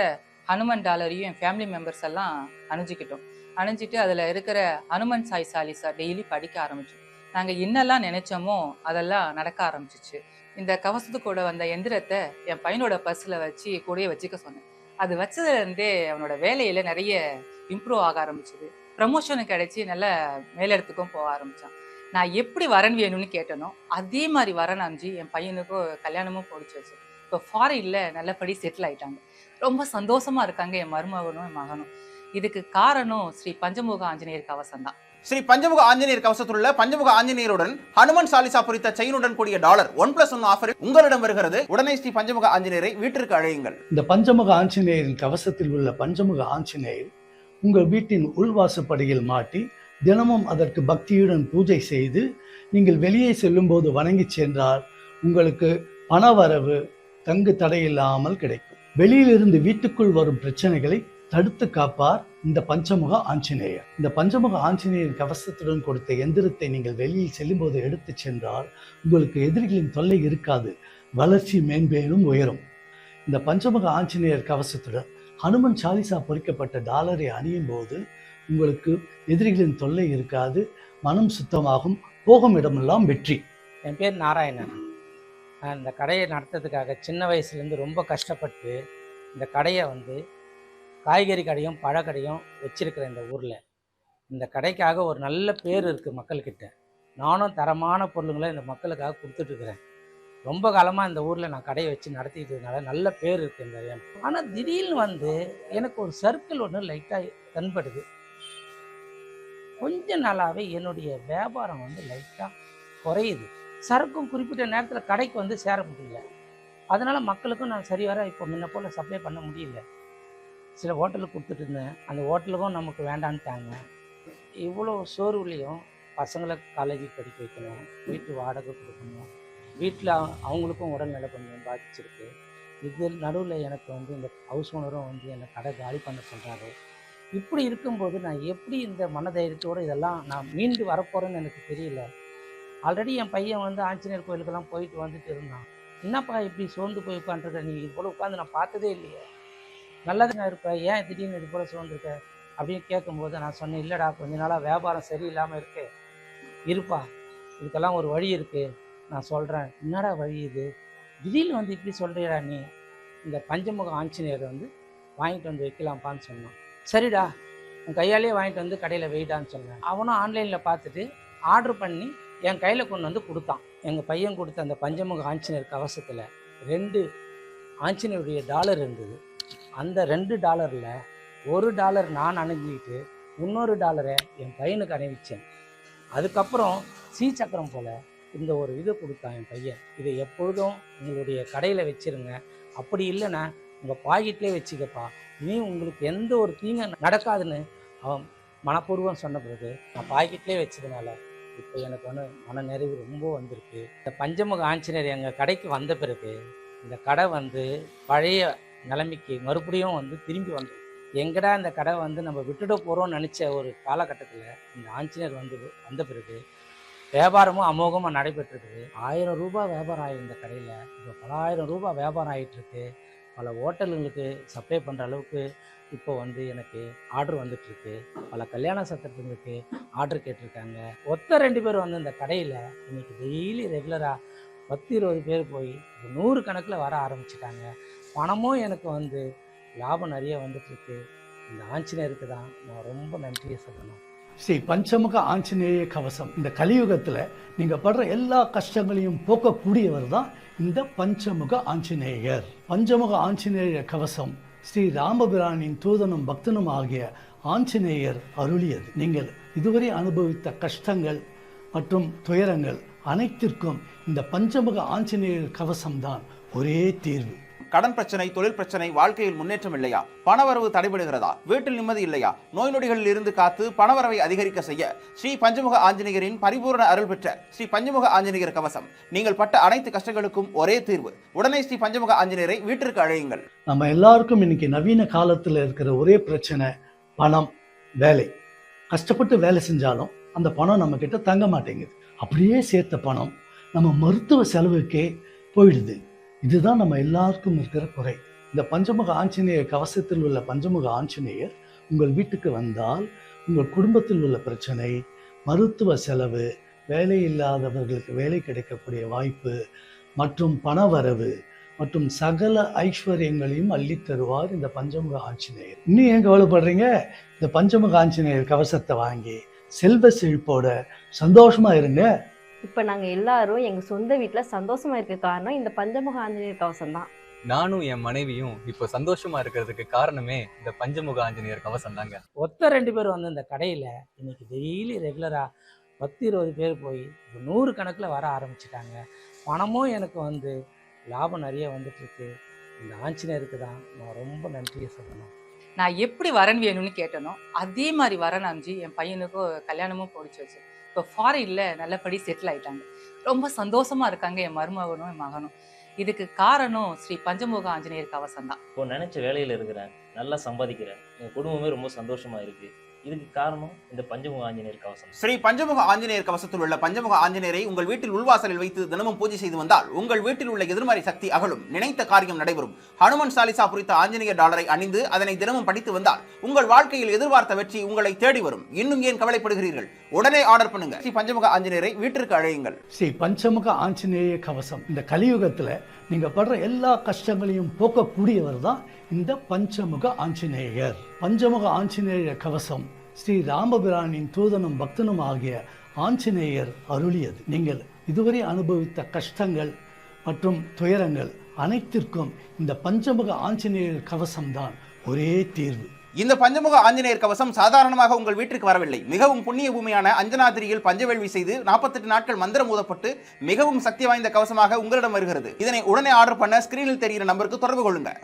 ஹனுமன் டாலரையும் என் ஃபேமிலி மெம்பர்ஸ் எல்லாம் அணிஞ்சிக்கிட்டோம். அணிஞ்சிட்டு அதில் இருக்கிற ஹனுமன் சாய் சாலிசா டெய்லி படிக்க ஆரம்பிச்சோம். நாங்கள் என்னெல்லாம் நினைச்சோமோ அதெல்லாம் நடக்க ஆரம்பிச்சிச்சு. இந்த கவசத்து கூட வந்த எந்திரத்தை என் பையனோட பர்ஸில் வச்சு கூடயே வச்சுக்க சொன்னேன். அது வச்சதுலேருந்தே அவனோட வேலையில் நிறைய இம்ப்ரூவ் ஆக ஆரம்பிச்சது. ப்ரமோஷனும் கிடைச்சி நல்ல மேலிடத்துக்கும் போக ஆரம்பித்தான் நான் எப்படி வரன் வேணும்னு கேட்டனோ அதே மாதிரி வரன் அமைஞ்சு என் பையனுக்கும் கல்யாணமும் பிடிச்சி வச்சு. இப்போ ஃபாரின்ல நல்லபடி செட்டில் ஆயிட்டாங்க. ரொம்ப சந்தோஷமா இருக்காங்க என் மருமகனும் என் மகனும். இதுக்கு காரணம் ஸ்ரீ பஞ்சமுக ஆஞ்சநேயர் கவசம் தான் ஸ்ரீ பஞ்சமுக ஆஞ்சநேயர் கவசத்தில் உள்ள பஞ்சமுக ஆஞ்சநேயருடன் ஹனுமன் சாலிசா பொறித்த செயினுடன் கூடிய dollar one plus one offer உங்களிடம் வருகிறது. உடனே ஸ்ரீ பஞ்சமுக ஆஞ்சநேயரை வீட்டிற்கு அழையுங்கள். இந்த பஞ்சமுக ஆஞ்சநேயரின் கவசத்தில் உள்ள பஞ்சமுக ஆஞ்சநேயர் உங்கள் வீட்டின் உள்வாசப்படியில் மாட்டி தினமும் அதற்கு பக்தியுடன் பூஜை செய்து நீங்கள் வெளியே செல்லும்போது வணங்கி சென்றால் உங்களுக்கு பணவரவு தங்கு தடையில்லாமல் கிடைக்கும். வெளியிலிருந்து வீட்டுக்குள் வரும் பிரச்சனைகளை தடுத்து காப்பார் இந்த பஞ்சமுக ஆஞ்சநேயர். இந்த பஞ்சமுக ஆஞ்சநேயர் கவசத்துடன் கொடுத்த எந்திரத்தை நீங்கள் வெளியில் செல்லும்போது எடுத்து சென்றால் உங்களுக்கு எதிரிகளின் தொல்லை இருக்காது வளர்ச்சி மேம்பேலும் உயரும். இந்த பஞ்சமுக ஆஞ்சநேயர் கவசத்துடன் ஹனுமன் சாலிசா பொறிக்கப்பட்ட டாலரை அணியும் போது உங்களுக்கு எதிரிகளின் தொல்லை இருக்காது மனம் சுத்தமாகும் போகும் இடமெல்லாம் வெற்றி. என் பேர் நாராயணன். நான் இந்த கடையை நடத்துறதுக்காக சின்ன வயசுலேருந்து ரொம்ப கஷ்டப்பட்டு இந்த கடையை வந்து காய்கறி கடையும் பழக்கடையும் வச்சிருக்கிற இந்த ஊரில் இந்த கடைக்காக ஒரு நல்ல பேர் இருக்குது மக்கள்கிட்ட. நானும் தரமான பொருளுங்களை இந்த மக்களுக்காக கொடுத்துட்ருக்குறேன். ரொம்ப காலமாக இந்த ஊரில் நான் கடையை வச்சு நடத்திக்கிட்டதுனால நல்ல பேர் இருக்குது இந்த ஆனால் திடீர்னு வந்து எனக்கு ஒரு சர்க்கிள் ஒன்று லைட்டாக தென்படுது. கொஞ்ச நாளாகவே என்னுடைய வியாபாரம் வந்து லைட்டாக குறையுது. சரக்கும் குறிப்பிட்ட நேரத்தில் கடைக்கு வந்து சேர முடியல. அதனால் மக்களுக்கும் நான் சரிவர இப்போ முன்ன போல் சப்ளை பண்ண முடியல. சில ஹோட்டலுக்கு கொடுத்துட்டு இருந்தேன். அந்த ஹோட்டலுக்கும் நமக்கு வேண்டான்ட்டாங்க இவ்வளோ சோர்வுலேயும் பசங்களை காலேஜுக்கு படிக்க வைக்கணும் வீட்டு வாடகை கொடுக்கணும். வீட்டில் அவங்களுக்கும் உடல்நிலை கொஞ்சம் பாதிச்சிருக்கு. இது நடுவில் எனக்கு வந்து இந்த ஹவுஸ் ஓனரும் வந்து என்னை கடை காலி பண்ண சொல்கிறாரு இப்படி இருக்கும்போது நான் எப்படி இந்த மனதைரியத்தோடு இதெல்லாம் நான் மீண்டு வரப்போகிறேன்னு எனக்கு தெரியல. ஆல்ரெடி என் பையன் வந்து ஆஞ்சநேயர் கோயிலுக்கெல்லாம் போயிட்டு வந்துட்டு இருந்தான். என்னப்பா இப்படி சோர்ந்து போய் உட்காந்துருக்க நீ இவ்வளோ உட்காந்து நான் பார்த்ததே இல்லையே. நல்லதுங்க இருப்ப? ஏன் திடீர்னு இது போல் சோர்ந்துருக்க அப்படின்னு கேட்கும்போது நான் சொன்னேன் இல்லைடா கொஞ்ச நாளாக வியாபாரம் சரியில்லாமல் இருக்கு. இருப்பா. இதுக்கெல்லாம் ஒரு வழி இருக்குது நான் சொல்கிறேன் என்னடா வழி இது? திடீர்னு வந்து இப்படி சொல்கிறியடா நீ. இந்த பஞ்சமுக ஆஞ்சநேயரை வந்து வாங்கிட்டு வந்து வைக்கலாம்ப்பான்னு சொன்னான். சரிடா உன் கையாலே வாங்கிட்டு வந்து கடையில் வெயிட்டான்னு சொன்னேன் அவனும் ஆன்லைனில் பார்த்துட்டு ஆர்டர் பண்ணி என் கையில் கொண்டு வந்து கொடுத்தான். எங்கள் பையன் கொடுத்த அந்த பஞ்சமுக ஆஞ்சநேயர் கவசத்தில் ரெண்டு ஆஞ்சநேயருடைய டாலர் இருந்தது. அந்த ரெண்டு டாலரில் ஒரு டாலர் நான் அணிஞ்சிக்கிட்டு இன்னொரு டாலரை என் பையனுக்கு அணிவிச்சேன். அதுக்கப்புறம் சீ சக்கரம் போல் இந்த ஒரு இது கொடுத்தான் என் பையன். இதை எப்பொழுதும் உங்களுடைய கடையில் வச்சிருங்க. அப்படி இல்லைன்னா உங்கள் பாக்கெட்லேயே வச்சுக்கப்பா. இனி உங்களுக்கு எந்த ஒரு தீங்க நடக்காதுன்னு அவன் மனப்பூர்வம் சொன்ன பிறகு நான் பாக்கெட்லேயே வச்சதுனால இப்போ எனக்கு வந்து மன நிறைவு ரொம்ப வந்திருக்கு. இந்த பஞ்சமுக ஆஞ்சநேயர் எங்கள் கடைக்கு வந்த பிறகு இந்த கடை வந்து பழைய நிலைமைக்கு மறுபடியும் வந்து திரும்பி வந்து எங்கடா இந்த கடை வந்து நம்ம விட்டுட போகிறோம்னு நினச்ச ஒரு காலகட்டத்தில் இந்த ஆஞ்சநேயர் வந்து வந்த பிறகு வியாபாரமும் அமோகமாக நடைபெற்றிருக்குது. ஆயிரம் ரூபாய் வியாபாரம் ஆகிருந்த கடையில் இப்போ பல ஆயிரம் ரூபாய் வியாபாரம் ஆகிட்டுருக்கு பல ஹோட்டலுங்களுக்கு சப்ளை பண்ணுற அளவுக்கு இப்போ வந்து எனக்கு ஆர்டர் வந்துட்டுருக்கு. பல கல்யாண சத்திரத்துங்களுக்கு ஆர்டர் கேட்டிருக்காங்க. ஒத்த ரெண்டு பேர் வந்து இந்த கடையில் இன்னைக்கு டெய்லி ரெகுலராக பத்து இருபது பேர் போய் நூறு கணக்கில் வர ஆரம்பிச்சிட்டாங்க. பணமும் எனக்கு வந்து லாபம் நிறைய வந்துட்டுருக்கு. இந்த ஆஞ்சநேயருக்கு தான் நான் ரொம்ப நன்றியை சொல்லணும். ஸ்ரீ பஞ்சமுக ஆஞ்சநேய கவசம். இந்த கலியுகத்தில் நீங்கள் படுற எல்லா கஷ்டங்களையும் போக்கக்கூடியவர் தான் இந்த பஞ்சமுக ஆஞ்சநேயர். பஞ்சமுக ஆஞ்சநேய கவசம் ஸ்ரீ ராமபிரானின் தூதனும் பக்தனும் ஆகிய ஆஞ்சநேயர் அருளியது. நீங்கள் இதுவரை அனுபவித்த கஷ்டங்கள் மற்றும் துயரங்கள் அனைத்திற்கும் இந்த பஞ்சமுக ஆஞ்சநேயர் கவசம்தான் ஒரே தீர்வு. கடன் பிரச்சனை தொழில் பிரச்சனை வாழ்க்கையில் முன்னேற்றம் இல்லையா? பணவரவு தடைபடுகிறதா? வீட்டில் நிம்மதி இல்லையா? நோய் நொடிகளில் இருந்து காத்து பணவரவை அதிகரிக்க செய்ய ஸ்ரீ பஞ்சமுக ஆஞ்சநேயரின் பரிபூரண அருள் பெற்ற ஸ்ரீ பஞ்சமுக ஆஞ்சநேயர் கவசம். நீங்கள் பட்ட அனைத்து கஷ்டங்களுக்கும் ஒரே தீர்வு. உடனே ஸ்ரீ பஞ்சமுக ஆஞ்சநேயரை வீட்டிற்கு அழையுங்கள். நம்ம எல்லாருக்கும் இன்னைக்கு நவீன காலத்தில் இருக்கிற ஒரே பிரச்சனை பணம் வேலை. கஷ்டப்பட்டு வேலை செஞ்சாலும் அந்த பணம் நம்ம கிட்ட தங்க மாட்டேங்குது. அப்படியே சேர்த்த பணம் நம்ம மருத்துவ செலவுக்கே போயிடுது. இதுதான் நம்ம எல்லாருக்கும் இருக்கிற குறை. இந்த பஞ்சமுக ஆஞ்சநேயர் கவசத்தில் உள்ள பஞ்சமுக ஆஞ்சநேயர் உங்கள் வீட்டுக்கு வந்தால் உங்கள் குடும்பத்தில் உள்ள பிரச்சனை மருத்துவ செலவு வேலை இல்லாதவர்களுக்கு வேலை கிடைக்கக்கூடிய வாய்ப்பு மற்றும் பணவரவு மற்றும் சகல ஐஸ்வர்யங்களையும் அள்ளித் தருவார் இந்த பஞ்சமுக ஆஞ்சநேயர். இன்னும் ஏன் கவலைப்படுறீங்க? இந்த பஞ்சமுக ஆஞ்சநேயர் கவசத்தை வாங்கி செல்வ செழிப்போட சந்தோஷமா இருங்க. இப்போ நாங்கள் எல்லாரும் எங்கள் சொந்த வீட்டில் சந்தோஷமா இருக்க காரணம் இந்த பஞ்சமுக ஆஞ்சநேயர் கவசம் தான். நானும் என் மனைவியும் இப்போ சந்தோஷமா இருக்கிறதுக்கு காரணமே இந்த பஞ்சமுக ஆஞ்சநேயர் கவசம் தாங்க. ஒத்த ரெண்டு பேர் வந்து இந்த கடையில் இன்னைக்கு டெய்லி ரெகுலராக பத்து இருபது பேர் போய் நூறு கணக்கில் வர ஆரம்பிச்சிட்டாங்க. பணமும் எனக்கு வந்து லாபம் நிறைய வந்துட்டுருக்கு. இந்த ஆஞ்சநேயருக்கு தான் நான் ரொம்ப நன்றியை சொல்லணும். நான் எப்படி வரன் வேணும்னு கேட்டனோ அதே மாதிரி வரன் அமைஞ்சு என் பையனுக்கும் கல்யாணமும் பிடிச்சி வச்சு இப்போ ஃபாரின்ல நல்லபடி செட்டில் ஆயிட்டாங்க. ரொம்ப சந்தோஷமா இருக்காங்க என் மருமகனும் என் மகனும். இதுக்கு காரணம் ஸ்ரீ பஞ்சமுக ஆஞ்சநேயர் கவசம் தான் இப்போ நினைச்ச வேலையில இருக்கிறேன். நல்லா சம்பாதிக்கிறேன். என் குடும்பமே ரொம்ப சந்தோஷமா இருக்கு. இதுக்கு காரணம் இந்த பஞ்சமுக ஆஞ்சநேயர் கவசம். ஸ்ரீ பஞ்சமுக ஆஞ்சநேயர் கவசத்தில் உள்ள பஞ்சமுக ஆஞ்சநேயரை உங்கள் வீட்டில் உள்வாசலில் வைத்து தினமும் பூஜை செய்து வந்தால் உங்கள் வீட்டில் உள்ள எதிர்மறை சக்தி அகலும். நினைத்த காரியம் நடைபெறும். ஹனுமன் சாலிசா குறித்த ஆஞ்சநேயர் டாலரை அணிந்து அதனை தினமும் படித்து வந்தால் உங்கள் வாழ்க்கையில் எதிர்பார்த்த வெற்றி உங்களை தேடி வரும். இன்னும் ஏன் கவலைப்படுகிறீர்கள்? உடனே ஆர்டர் பண்ணுங்க. ஸ்ரீ பஞ்சமுக ஆஞ்சநேயரை வீட்டிற்கு அழையுங்கள். ஸ்ரீ பஞ்சமுக ஆஞ்சநேய கவசம். இந்த கலியுகத்தில் நீங்கள் படுற எல்லா கஷ்டங்களையும் போக்கக்கூடியவர் தான் இந்த பஞ்சமுக ஆஞ்சநேயர். பஞ்சமுக ஆஞ்சநேய கவசம் ஸ்ரீ ராமபிரானின் தூதனும் பக்தனும் ஆகிய ஆஞ்சநேயர் அருளியது. நீங்கள் இதுவரை அனுபவித்த கஷ்டங்கள் மற்றும் துயரங்கள் அனைத்திற்கும் இந்த பஞ்சமுக ஆஞ்சநேயர் கவசம்தான் ஒரே தீர்வு. இந்த பஞ்சமுக ஆஞ்சநேயர் கவசம் சாதாரணமாக உங்கள் வீட்டிற்கு வரவில்லை. மிகவும் புண்ணிய பூமியான அஞ்சனாதிரியில் பஞ்சவேள்வி செய்து நாற்பத்தெட்டு நாட்கள் மந்திரம் ஊதப்பட்டு மிகவும் சக்தி வாய்ந்த கவசமாக உங்களிடம் வருகிறது. இதனை உடனே ஆர்டர் பண்ண ஸ்கிரீனில் தெரிகிற நம்பருக்கு தொடர்பு கொள்ளுங்கள்